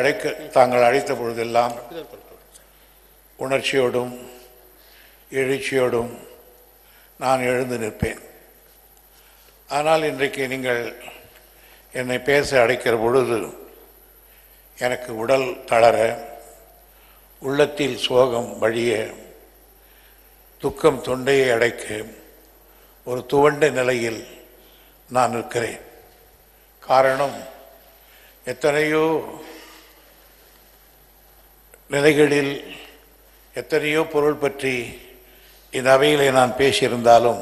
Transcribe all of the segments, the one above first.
அழைக்க தாங்கள் அழைத்த பொழுதெல்லாம் உணர்ச்சியோடும் எழுச்சியோடும் நான் எழுந்து நிற்பேன். ஆனால் இன்றைக்கு நீங்கள் என்னை பேச அழைக்கிற பொழுது எனக்கு உடல் தளர உள்ளத்தில் சோகம் வழிய துக்கம் தொண்டையை அடைக்க ஒரு துவண்ட நிலையில் நான் நிற்கிறேன். காரணம் எத்தனையோ நிலைகளில் எத்தனையோ பொருள் பற்றி இந்த அவையிலே நான் பேசியிருந்தாலும்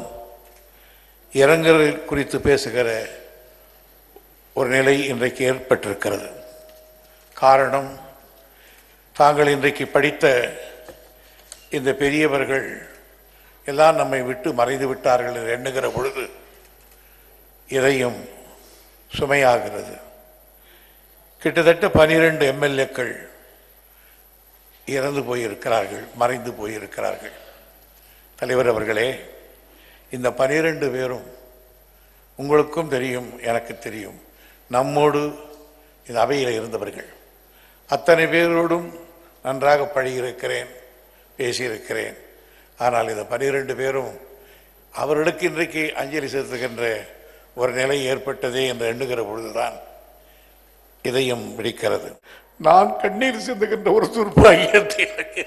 இரங்கல் குறித்து பேசுகிற ஒரு நிலை இன்றைக்கு ஏற்பட்டிருக்கிறது. காரணம் தாங்கள் இன்றைக்கு படித்த இந்த பெரியவர்கள் எல்லாம் நம்மை விட்டு மறைந்து விட்டார்கள் என்று எண்ணுகிற பொழுது இதையும் சுமையாகிறது. கிட்டத்தட்ட பனிரெண்டு எம்எல்ஏக்கள் இறந்து போயிருக்கிறார்கள் மறைந்து போயிருக்கிறார்கள். தலைவர் அவர்களே இந்த பனிரெண்டு பேரும் உங்களுக்கும் தெரியும் எனக்கு தெரியும். நம்மோடு இந்த அவையில் இருந்தவர்கள். அத்தனை பேரோடும் நன்றாக பழகியிருக்கிறேன் பேசியிருக்கிறேன். ஆனால் இந்த பனிரெண்டு பேரும் அவர்களுக்கு இன்றைக்கு அஞ்சலி செலுத்துகின்ற ஒரு நிலை ஏற்பட்டதே என்று எண்ணுகிற பொழுதுதான் இதயம் பிடிக்கிறது நான் கண்ணீர் சிந்துகின்ற ஒரு துர்பாகியத்தை எனக்கு.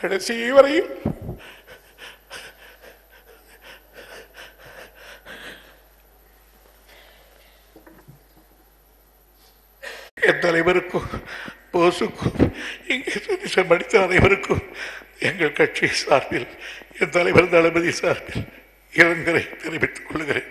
கடைசி வரையில் என் தலைவருக்கும் போஸுக்கும் இங்கே சுனிஷம் அனைவருக்கும் எங்கள் கட்சி சார்பில் என் தலைவர் தளபதி சார்பில் இரங்கலை தெரிவித்துக் கொள்கிறேன்.